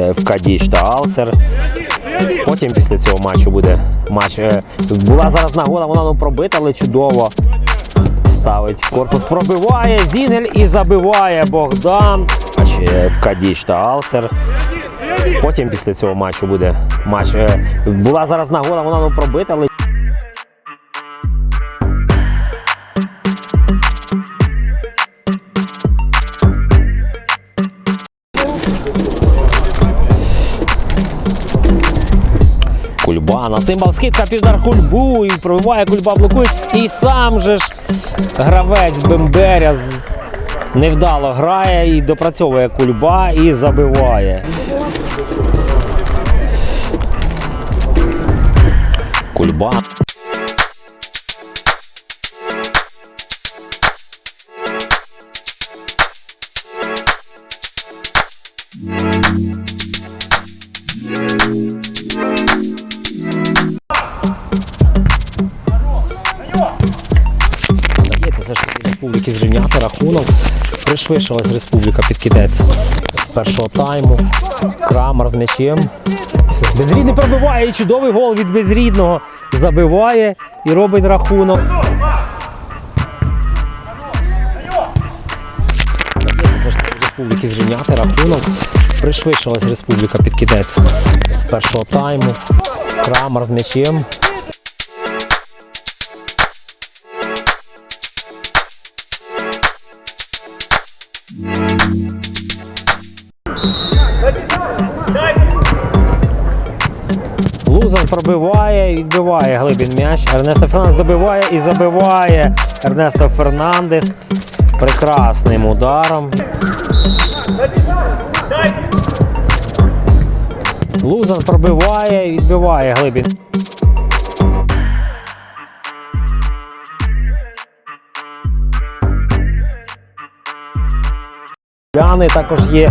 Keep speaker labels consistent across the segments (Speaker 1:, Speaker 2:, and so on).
Speaker 1: е, в Кадіш та Алсер. Потім після цього матчу буде матч. е, Була зараз нагода, вона нам пробита, але чудово. Ставить корпус, пробиває Зінгель і забиває Богдан. Е, в Кадіш та Алсер. Потім після цього матчу буде матч. Була зараз нагода, вона нам пробита, але Кульба на цимбал скидка піждар кульбу і пробиває кульба, блокує. І сам же ж гравець Бемберя невдало грає і допрацьовує кульба і забиває. Кульба. Все ж республіки зрівняти рахунок. Пришвидшилась республіка під кінець першого тайму. Крамер з м'ячем. Безрідний пробиває і чудовий гол від безрідного. Забиває і робить рахунок. Республіки зрівняти рахунок. Пришвидшилась республіка під кінець першого тайму. Крамер з м'ячем. Лузан пробиває, відбиває глибін м'яч. Ернесто Фернандес добиває і забиває Ернесто Фернандес прекрасним ударом. Лузан пробиває і відбиває глибін. Ляни також є.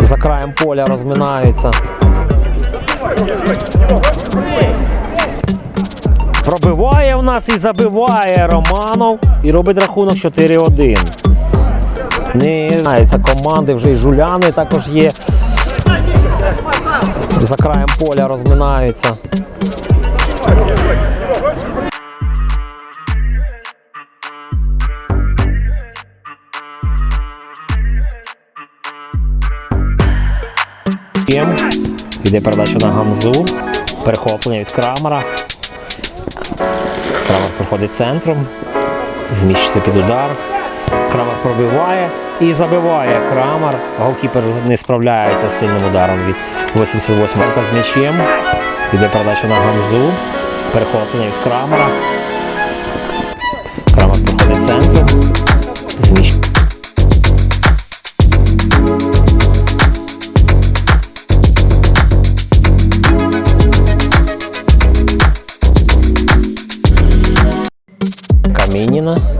Speaker 1: За краєм поля розминаються. Пробиває в нас і забиває Романов і робить рахунок 4-1. Не знаються команди, вже й жуляни також є. За краєм поля розминаються. Єм. Іде передача на Гамзу. Перехоплення від Крамера. Крамер проходить центром. Зміщується під удар. Крамер пробиває і забиває Крамер. Голкіпер не справляється з сильним ударом від 88 Менка з м'ячем. Іде передача на Гамзу. Перехоплення від Крамера. Крамер проходить центром. Зміщується. Камініна.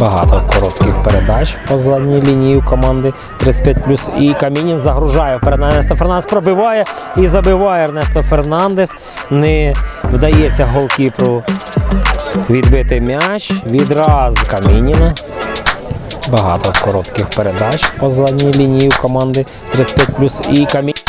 Speaker 1: Багато коротких передач по задній лінії у команди 35 І Камінін загружає вперед на Ернесто Фернандес, пробиває і забиває Ернесто Фернандес. Не вдається голкіпру відбити м'яч. Відразу Камініна. Багато коротких передач по задній лінії у команди 35 І Камінін.